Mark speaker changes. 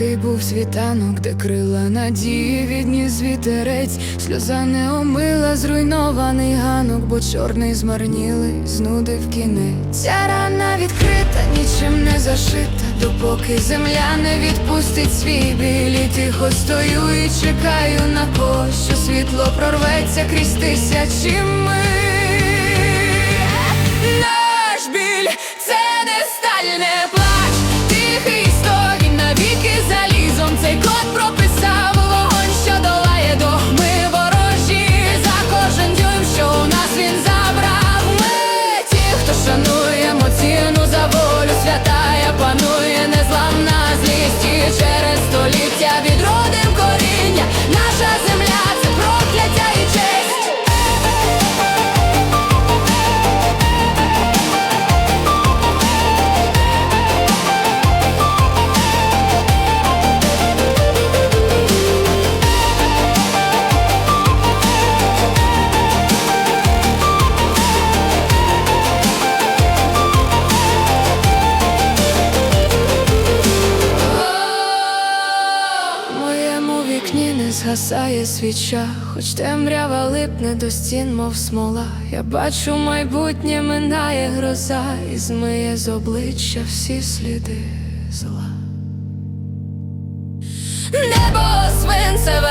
Speaker 1: який був світанок, де крила надії відніс вітерець, сльоза не омила зруйнований ганок, бо чорний змарнілий знудив кінець. Ця рана відкрита, нічим не зашита, допоки земля не відпустить свій біль І Тихо стою і чекаю на когось, що світло прорветься крізь тисячі миль. Наш біль це не сталь, не вікні не згасає свіча, хоч темрява липне до стін, мов смола. Я бачу майбутнє минає гроза і змиє з обличчя всі сліди зла. Небо свинцеве,